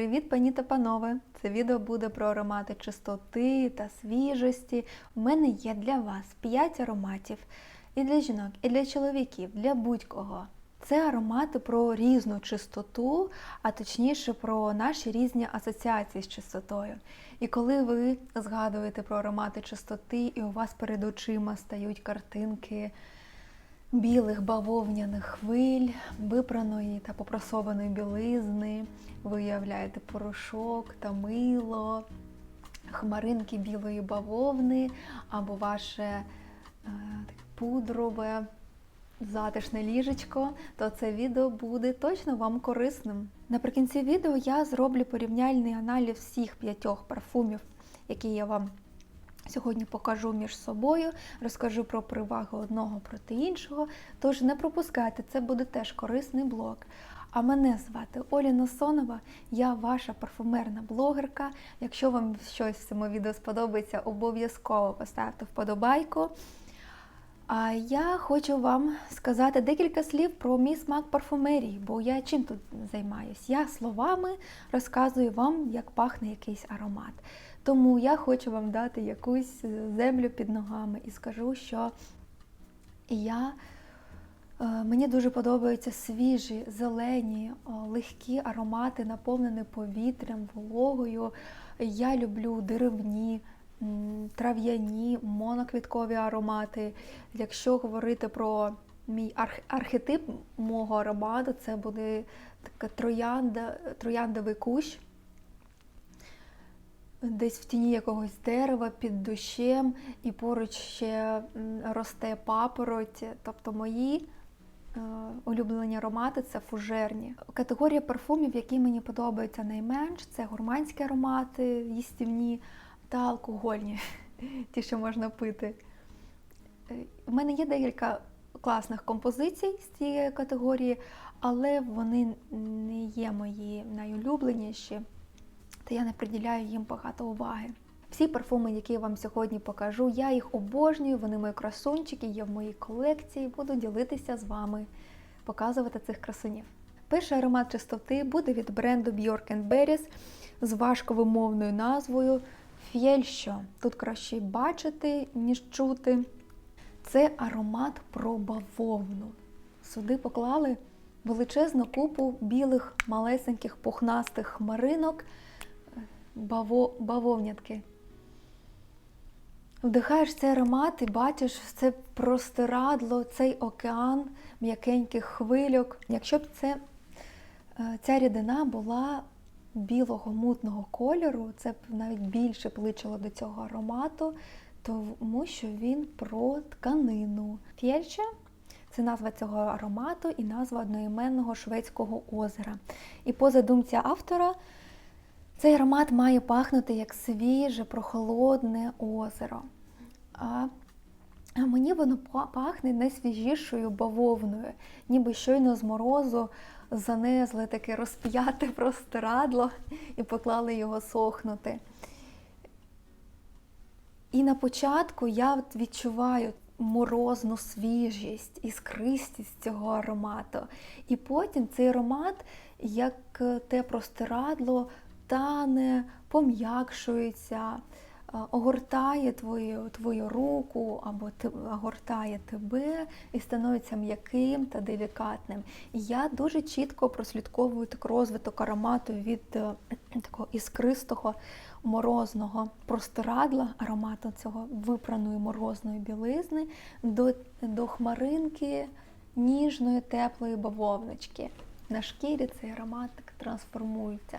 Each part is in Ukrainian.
Привіт, пані та панове! Це відео буде про аромати чистоти та свіжості. У мене є для вас 5 ароматів і для жінок, і для чоловіків, для будь-кого. Це аромати про різну чистоту, а точніше про наші різні асоціації з чистотою. І коли ви згадуєте про аромати чистоти, і у вас перед очима стають картинки білих бавовняних хвиль, випраної та попрасованої білизни, ви уявляєте порошок та мило, хмаринки білої бавовни або ваше е, пудрове затишне ліжечко, то це відео буде точно вам корисним. Наприкінці відео я зроблю порівняльний аналіз всіх п'ятьох парфумів, які я вам Сьогодні покажу між собою, розкажу про переваги одного проти іншого. Тож не пропускайте, це буде теж корисний блог. А мене звати Оля Носонова, я ваша парфумерна блогерка. Якщо вам щось в цьому відео сподобається, обов'язково поставте вподобайку. А я хочу вам сказати декілька слів про мій смак парфумерії, бо я чим тут займаюсь? Я словами розказую вам, як пахне якийсь аромат. Тому я хочу вам дати якусь землю під ногами і скажу, що я, е, мені дуже подобаються свіжі, зелені, легкі аромати, наповнені повітрям, вологою. Я люблю деревні, трав'яні, моноквіткові аромати. Якщо говорити про мій архетип мого аромату, це буде така троянда, трояндовий кущ десь в тіні якогось дерева під дощем, і поруч ще росте папороть. Тобто мої е, улюблені аромати це фужерні. Категорія парфумів, які мені подобаються найменш, це гурманські аромати, їстівні та алкогольні, ті, що можна пити. У е, мене є декілька класних композицій з цієї категорії, але вони не є мої найулюбленіші та я не приділяю їм багато уваги. Всі парфуми, які я вам сьогодні покажу, я їх обожнюю, вони мої красунчики, є в моїй колекції, буду ділитися з вами, показувати цих красунів. Перший аромат чистоти буде від бренду Bjork Berries з важковимовною назвою Фєльщо. Тут краще бачити, ніж чути. Це аромат про бавовну. Сюди поклали величезну купу білих малесеньких пухнастих хмаринок баво, бавовнятки. Вдихаєш цей аромат і бачиш це простирадло, цей океан м'якеньких хвильок. Якщо б це, е, ця рідина була білого мутного кольору, це б навіть більше пличило до цього аромату, тому що він про тканину. Фєльче це назва цього аромату і назва одноіменного шведського озера. І по задумці автора. Цей аромат має пахнути як свіже, прохолодне озеро. А мені воно пахне найсвіжішою бавовною, ніби щойно з морозу занесли таке розп'яте простирадло і поклали його сохнути. І на початку я відчуваю морозну свіжість, іскристість цього аромату. І потім цей аромат, як те простирадло, тане, пом'якшується, е, огортає твою твою руку або огортає тебе і становиться м'яким та делікатним. Я дуже чітко прослідковую так розвиток аромату від е, такого іскристого морозного простирадла, аромату цього випраної морозної білизни до, до хмаринки ніжної, теплої бавовнички. На шкірі цей аромат так трансформується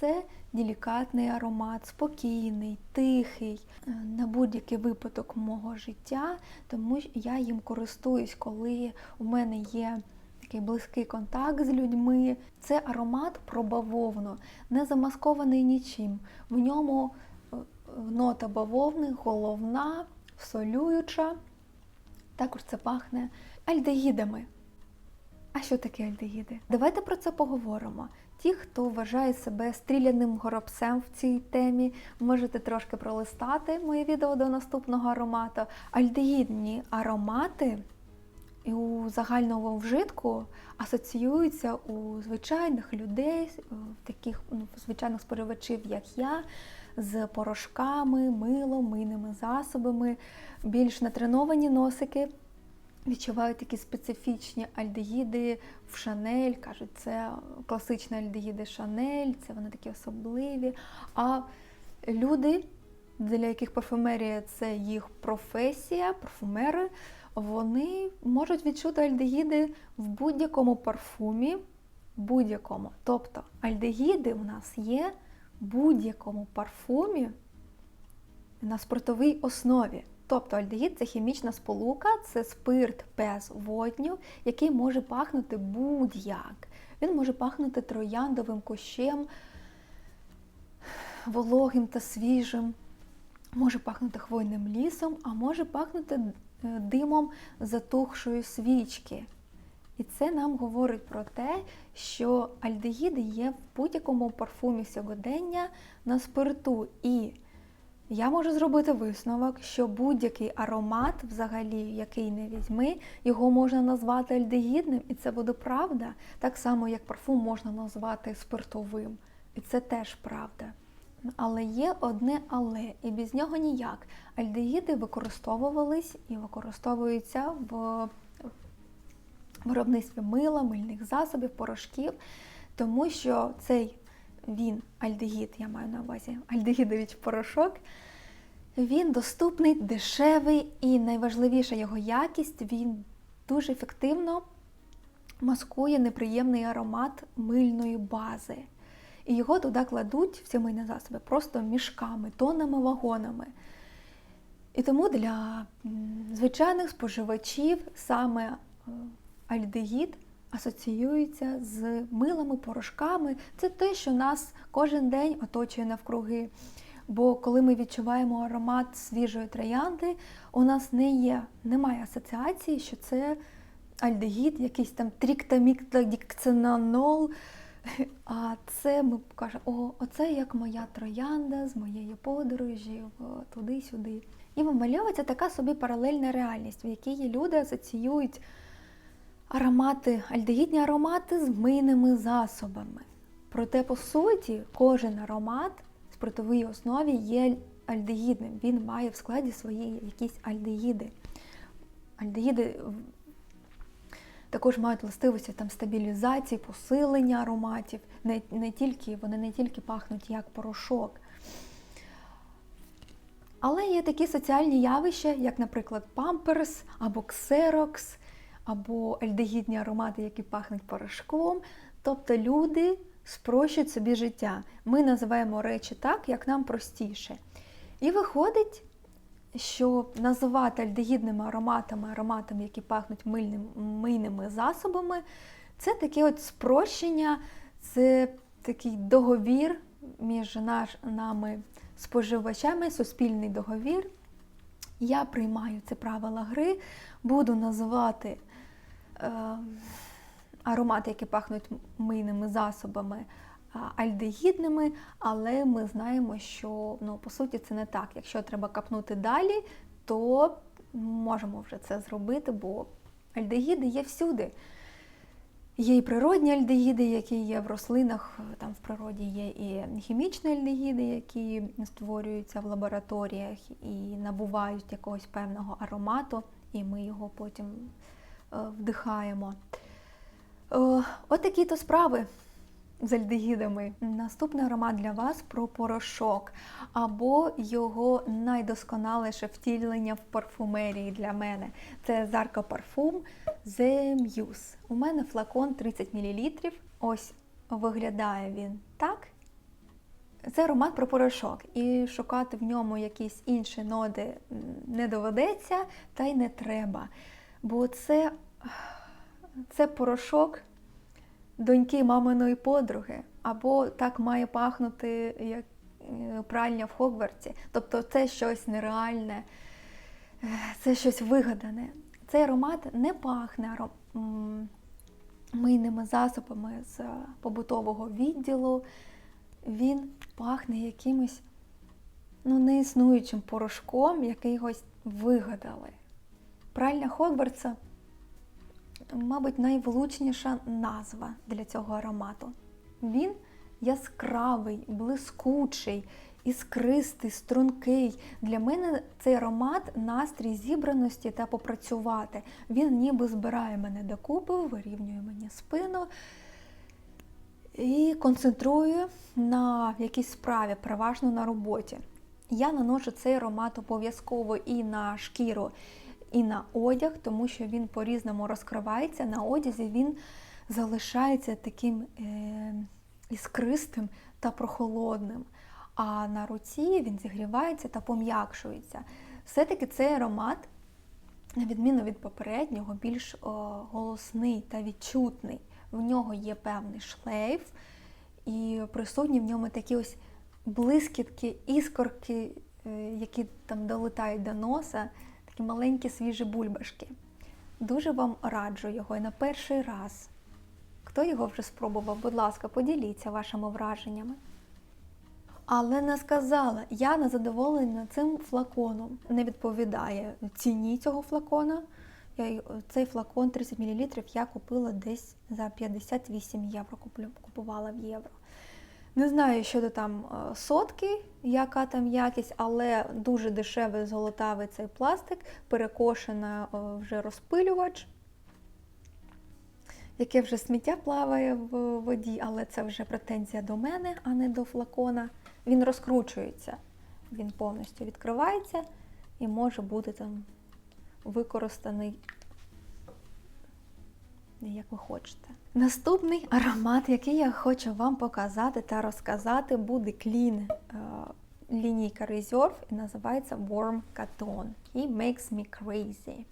це делікатний аромат, спокійний, тихий, е, на будь-який випадок мого життя, тому я їм користуюсь, коли у мене є такий близький контакт з людьми. Це аромат про бавовну, не замаскований нічим. В ньому е, нота бавовни, головна, солююча. Також це пахне альдегідами. А що таке альдегіди? Давайте про це поговоримо. Ті, хто вважає себе стріляним горобцем в цій темі, можете трошки пролистати моє відео до наступного аромату. Альдегідні аромати у загальному вжитку асоціюється у звичайних людей, таких ну, звичайних споживачів, як я, з порошками, милом, мийними засобами, більш натреновані носики. Відчувають такі специфічні альдегіди в Шанель, кажуть, це класичні альдегіди Шанель, це вони такі особливі. А люди, для яких парфумерія це їх професія, парфумери, вони можуть відчути альдегіди в будь-якому парфумі, будь-якому. Тобто альдегіди у нас є в будь-якому парфумі на спиртовій основі. Тобто альдегід це хімічна сполука, це спирт без водню, який може пахнути будь-як. Він може пахнути трояндовим кущем, вологим та свіжим, може пахнути хвойним лісом, а може пахнути е, димом затухшої свічки. І це нам говорить про те, що альдегіди є в будь-якому парфумі сьогодення на спирту. І я можу зробити висновок, що будь-який аромат, взагалі, який не візьми, його можна назвати альдегідним, і це буде правда, так само, як парфум можна назвати спиртовим. І це теж правда. Але є одне але, і без нього ніяк. Альдегіди використовувались і використовуються в виробництві мила, мильних засобів, порошків, тому що цей він, альдегід, я маю на увазі, альдегідовий порошок, він доступний, дешевий і найважливіша його якість, він дуже ефективно маскує неприємний аромат мильної бази. І його туди кладуть в ці мийні засоби просто мішками, тоннами, вагонами. І тому для звичайних споживачів саме е, альдегід асоціюється з милими порошками. Це те, що нас кожен день оточує навкруги. Бо коли ми відчуваємо аромат свіжої троянди, у нас не є, немає асоціації, що це альдегід, якийсь там тріктаміктадікцинанол. А це ми кажемо, о, оце як моя троянда з моєї подорожі, туди-сюди. І вимальовується така собі паралельна реальність, в якій люди асоціюють аромати, альдегідні аромати з мийними засобами. Проте, по суті, кожен аромат в спиртовій основі є альдегідним. Він має в складі свої якісь альдегіди. Альдегіди також мають властивості там, стабілізації, посилення ароматів. Не, не тільки, Вони не тільки пахнуть як порошок. Але є такі соціальні явища, як, наприклад, памперс або ксерокс, або альдегідні аромати, які пахнуть порошком. Тобто люди спрощують собі життя. Ми називаємо речі так, як нам простіше. І виходить, що називати альдегідними ароматами, ароматами, які пахнуть мильним, мийними засобами, це таке от спрощення, це такий договір між наш, нами споживачами, суспільний договір. Я приймаю це правила гри, буду називати аромати, які пахнуть мийними засобами, альдегідними, але ми знаємо, що ну, по суті це не так. Якщо треба капнути далі, то можемо вже це зробити, бо альдегіди є всюди. Є і природні альдегіди, які є в рослинах, там в природі є і хімічні альдегіди, які створюються в лабораторіях і набувають якогось певного аромату, і ми його потім е, вдихаємо. Е, от такі то справи з альдегідами. Наступний аромат для вас про порошок, або його найдосконаліше втілення в парфумерії для мене. Це Зарка парфум The Muse. У мене флакон 30 мл. Ось виглядає він так. Це аромат про порошок, і шукати в ньому якісь інші ноди не доведеться, та й не треба. Бо це, це порошок доньки маминої подруги, або так має пахнути як е, пральня в Хогвартсі. Тобто це щось нереальне, е, це щось вигадане. Цей аромат не пахне мийними засобами з побутового відділу. Він пахне якимось ну, неіснуючим порошком, який його вигадали. Пральня Хогвартса мабуть, найвлучніша назва для цього аромату. Він яскравий, блискучий, іскристий, стрункий. Для мене цей аромат настрій зібраності та попрацювати. Він ніби збирає мене докупи, вирівнює мені спину і концентрує на якійсь справі, переважно на роботі. Я наношу цей аромат обов'язково і на шкіру, і на одяг, тому що він по-різному розкривається. На одязі він залишається таким е, іскристим та прохолодним. А на руці він зігрівається та пом'якшується. Все-таки цей аромат, на відміну від попереднього, більш о, голосний та відчутний. В нього є певний шлейф, і присутні в ньому такі ось блискітки, іскорки, е, які там долетають до носа, такі маленькі свіжі бульбашки. Дуже вам раджу його і на перший раз. Хто його вже спробував, будь ласка, поділіться вашими враженнями. Але не сказала, я не задоволена цим флаконом. Не відповідає ціні цього флакона. Я, цей флакон 30 мл я купила десь за 58 євро. Куплю- Купувала в євро. Не знаю щодо там е, сотки, яка там якість, але дуже дешевий золотавий цей пластик, перекошена е, вже розпилювач, яке вже сміття плаває в воді, але це вже претензія до мене, а не до флакона. Він розкручується, він повністю відкривається і може бути там використаний як ви хочете. Наступний аромат, який я хочу вам показати та розказати, буде клін е, лінійка Reserve і називається Warm Cotton і Makes Me Crazy.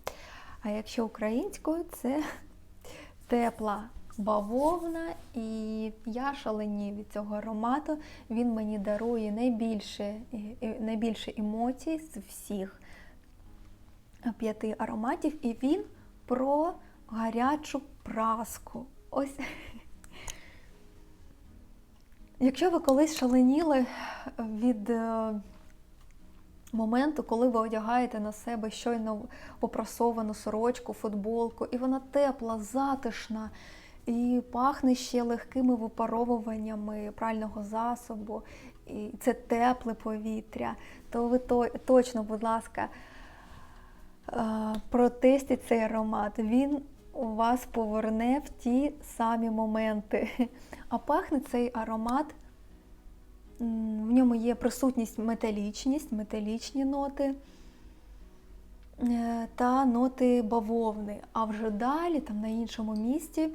А якщо українською, це тепла бавовна, і я шаленію від цього аромату. Він мені дарує найбільше, е, е, найбільше емоцій з всіх п'яти ароматів, і він про гарячу праску. Ось. Якщо ви колись шаленіли від е, моменту, коли ви одягаєте на себе щойно попрасовану сорочку, футболку, і вона тепла, затишна, і пахне ще легкими випаровуваннями прального засобу, і це тепле повітря, то ви то, точно, будь ласка, е, протестіть цей аромат. Він вас поверне в ті самі моменти. А пахне цей аромат, в ньому є присутність металічність, металічні ноти е, та ноти бавовни. А вже далі, там на іншому місці,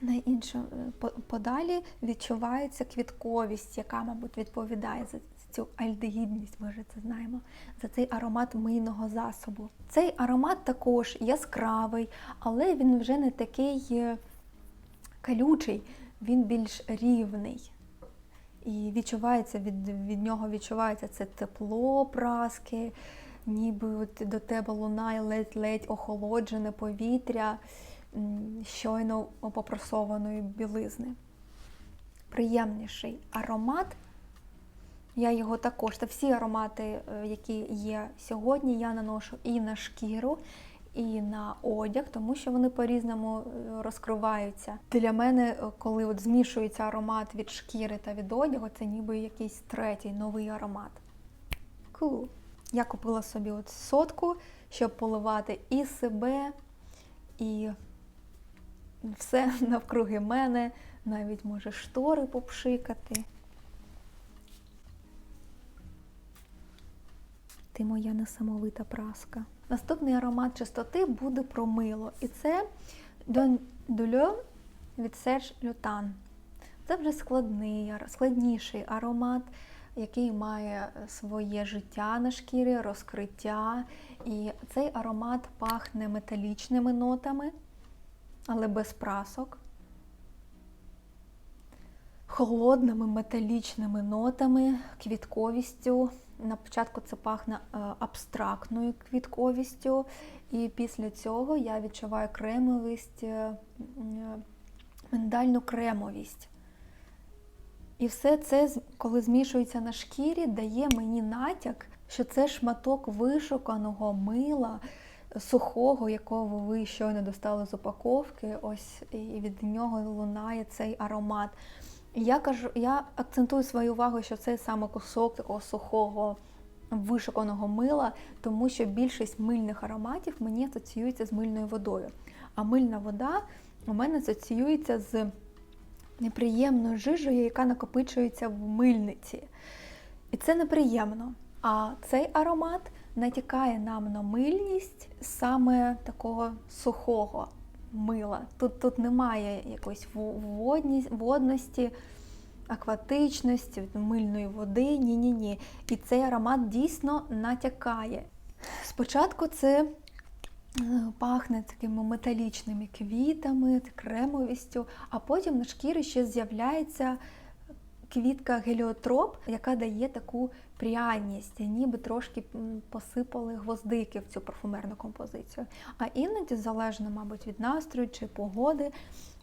на іншому, е, подалі відчувається квітковість, яка, мабуть, відповідає за цю альдегідність, ми вже це знаємо, за цей аромат мийного засобу. Цей аромат також яскравий, але він вже не такий е, колючий, він більш рівний. І відчувається від, від нього відчувається це тепло праски, ніби от до тебе лунає ледь-ледь охолоджене повітря щойно попрасованої білизни. Приємніший аромат. Я його також, та всі аромати, е, які є сьогодні, я наношу і на шкіру, і на одяг, тому що вони по-різному е, розкриваються. Для мене, е, коли от змішується аромат від шкіри та від одягу, це ніби якийсь третій новий аромат. Cool. Я купила собі от сотку, щоб поливати і себе, і все навкруги мене, навіть може штори попшикати. Ти моя несамовита праска. Наступний аромат чистоти буде про мило. І це Don Duleux від Serge Lutan. Це вже складний, складніший аромат, який має своє життя на шкірі, розкриття. І цей аромат пахне металічними нотами, але без прасок. Холодними металічними нотами, квітковістю. На початку це пахне е, абстрактною квітковістю, і після цього я відчуваю кремовість, е, миндальну кремовість. І все це, коли змішується на шкірі, дає мені натяк, що це шматок вишуканого мила, сухого, якого ви щойно достали з упаковки. Ось і від нього лунає цей аромат. Я кажу, я акцентую свою увагу, що це саме кусок такого сухого вишуканого мила, тому що більшість мильних ароматів мені асоціюється з мильною водою. А мильна вода у мене асоціюється з неприємною жижею, яка накопичується в мильниці. І це неприємно. А цей аромат натякає нам на мильність саме такого сухого мила. Тут, тут немає якоїсь водності, акватичності, мильної води. Ні-ні-ні. І цей аромат дійсно натякає. Спочатку це е, пахне такими металічними квітами, кремовістю, а потім на шкірі ще з'являється квітка геліотроп, яка дає таку пряність, ніби трошки посипали гвоздики в цю парфумерну композицію. А іноді, залежно, мабуть, від настрою чи погоди,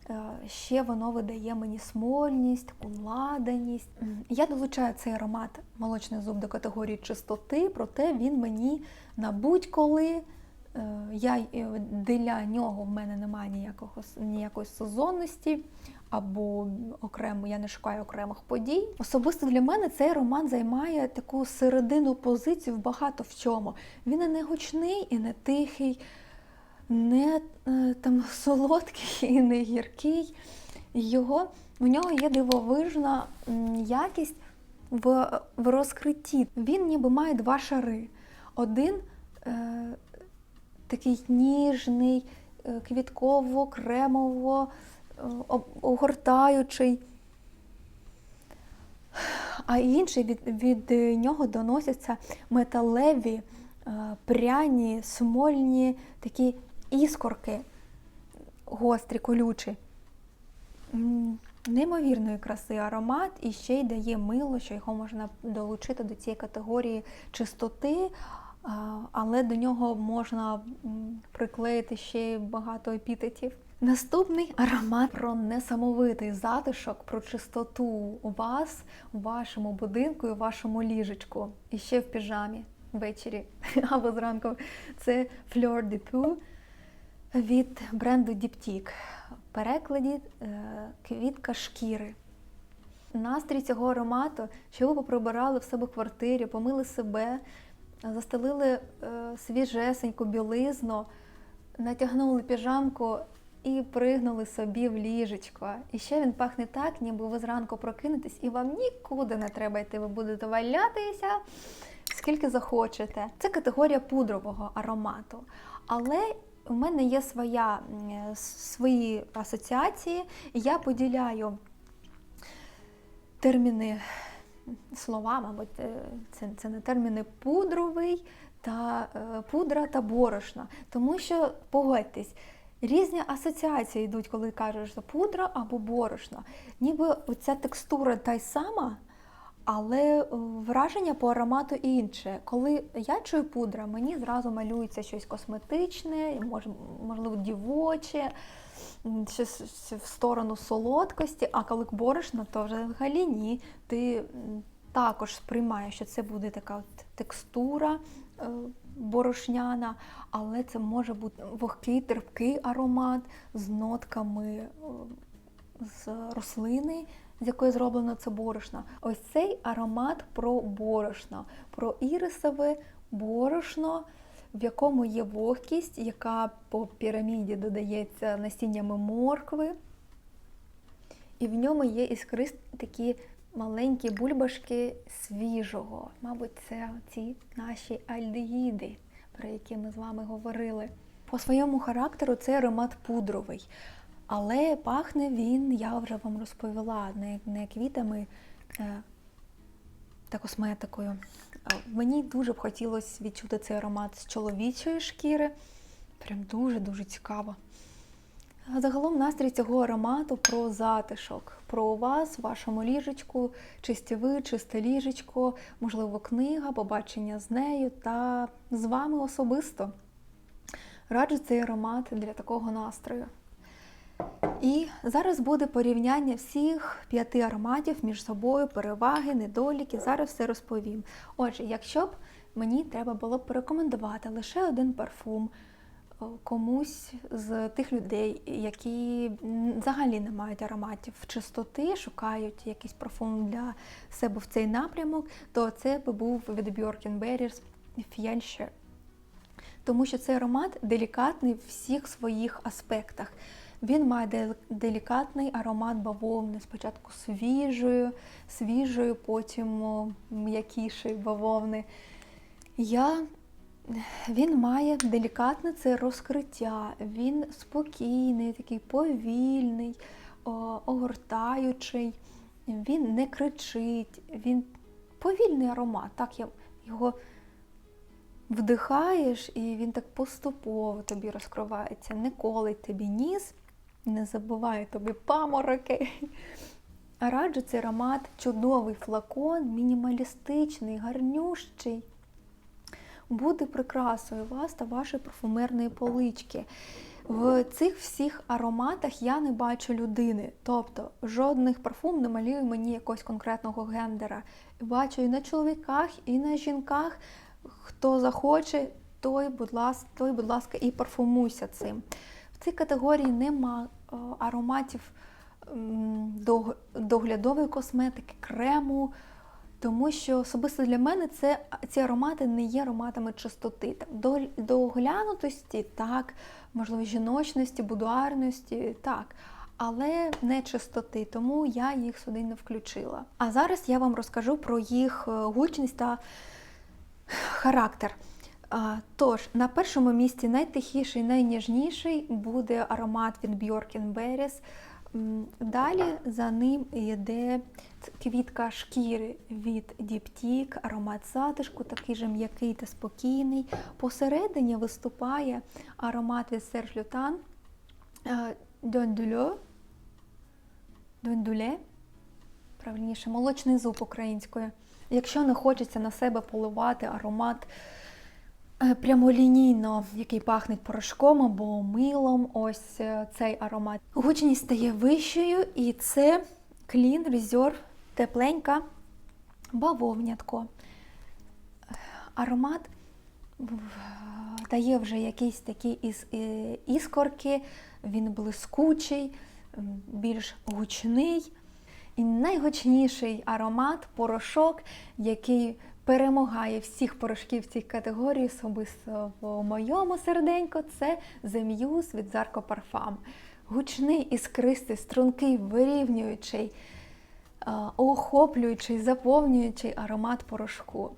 е, ще воно видає мені смольність, таку ладаність. Я долучаю цей аромат молочний зуб до категорії чистоти, проте він мені на будь-коли. Е, я для нього в мене немає ніякого ніякої сезонності або окремо я не шукаю окремих подій. Особисто для мене цей роман займає таку середину позицію в багато в чому. Він не гучний, і не тихий, не е, там солодкий і не гіркий. Його, В нього є дивовижна якість в, в розкритті. Він ніби має два шари. Один е, такий ніжний, е, квітково-кремово огортаючий, а інший від, від нього доносяться металеві, е, пряні, смольні такі іскорки, гострі, колючі. Неймовірної краси аромат. І ще й дає мило, що його можна долучити до цієї категорії чистоти, але до нього можна приклеїти ще багато епітетів. Наступний аромат про несамовитий затишок, про чистоту у вас, у вашому будинку і у вашому ліжечку. І ще в піжамі ввечері або зранку. Це Fleur de Peau від бренду Diptyque. В перекладі е, квітка шкіри. Настрій цього аромату, що ви поприбирали в себе квартирі, помили себе, застелили е, свіжесеньку білизну, натягнули піжамку і пригнули собі в ліжечко. І ще він пахне так, ніби ви зранку прокинетесь, і вам нікуди не треба йти. Ви будете валятися скільки захочете. Це категорія пудрового аромату. Але у мене є своя, свої асоціації, і я поділяю терміни слова, мабуть, е, це, це не терміни пудровий та е, пудра та борошна. Тому що погодьтесь. Різні асоціації йдуть, коли кажеш що пудра або борошно. Ніби оця текстура та й сама, але е, враження по аромату інше. Коли я чую пудра, мені зразу малюється щось косметичне, можливо, дівоче, щось в сторону солодкості, а коли борошно, то взагалі ні. Ти також сприймаєш, що це буде така от текстура. Е, борошняна, але це може бути вогкий, терпкий аромат з нотками е, з рослини, з якої зроблено це борошно. Ось цей аромат про борошно, про ірисове борошно, в якому є вогкість, яка по піраміді додається насіннями моркви. І в ньому є іскри такі маленькі бульбашки свіжого. Мабуть, це ці наші альдегіди, про які ми з вами говорили. По своєму характеру це аромат пудровий. Але пахне він, я вже вам розповіла, не не квітами е, та косметикою. Мені дуже б хотілося відчути цей аромат з чоловічої шкіри. Прям дуже-дуже цікаво. Загалом настрій цього аромату про затишок, про вас, вашому ліжечку, чисті ви, чисте ліжечко, можливо, книга, побачення з нею та з вами особисто. Раджу цей аромат для такого настрою. І зараз буде порівняння всіх п'яти ароматів між собою, переваги, недоліки. Зараз все розповім. Отже, якщо б мені треба було б порекомендувати лише один парфум е, комусь з тих людей, які взагалі не мають ароматів чистоти, шукають якийсь парфум для себе в цей напрямок, то це би був від Bjork Barriers Fjellsjö. Тому що цей аромат делікатний в всіх своїх аспектах. Він має делікатний аромат бавовни, спочатку свіжою, свіжою, потім м'якішої бавовни. Я... Він має делікатне це розкриття, він спокійний, такий повільний, огортаючий, він не кричить, він повільний аромат. Так, я його вдихаєш, і він так поступово тобі розкривається, не колить тобі ніс, не забуває тобі памороки. Раджу цей аромат чудовий флакон, мінімалістичний, гарнющий. Буде прикрасою вас та вашої парфумерної полички. В цих всіх ароматах я не бачу людини, тобто жодних парфум не малює мені якогось конкретного гендера. Бачу і на чоловіках, і на жінках. Хто захоче, той, будь ласка, той, будь ласка, і парфумуйся цим. В цій категорії нема ароматів доглядової косметики, крему, тому що особисто для мене це, ці аромати не є ароматами чистоти. Там, до, доглянутості, так, можливо, жіночності, будуарності, так. Але не чистоти, тому я їх сюди не включила. А зараз я вам розкажу про їх е, гучність та характер. А, Тож, на першому місці найтихіший, найніжніший буде аромат від Bjork Berries. Далі за ним йде квітка шкіри від Diptyque, аромат затишку, такий же м'який та спокійний. Посередині виступає аромат від Serge Lutens е, Дондуле, правильніше, молочний зуб українською. Якщо не хочеться на себе поливати аромат прямолінійно, який пахне порошком або милом, ось е, цей аромат. Гучність стає вищою, і це Clean Reserve тепленька бавовнятко. Аромат дає вже якісь такі е, іскорки, він блискучий, більш гучний. І найгучніший аромат порошок, який перемагає всіх порошків в цій категорії, особисто в моєму серденьку, це Muse від Zarco Parfum. Гучний, іскристий, стрункий, вирівнюючий, е, охоплюючий, заповнюючий аромат порошку.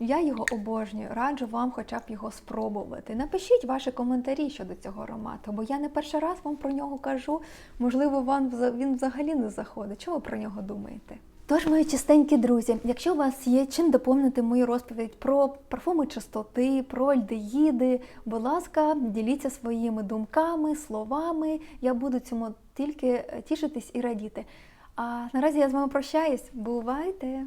Я його обожнюю, раджу вам хоча б його спробувати. Напишіть ваші коментарі щодо цього аромату, бо я не перший раз вам про нього кажу. Можливо, вам він взагалі не заходить. Що ви про нього думаєте? Тож, мої чистенькі друзі, якщо у вас є чим доповнити мою розповідь про парфуми чистоти, про альдеїди, будь ласка, діліться своїми думками, словами. Я буду цьому тільки тішитись і радіти. А наразі я з вами прощаюсь. Бувайте!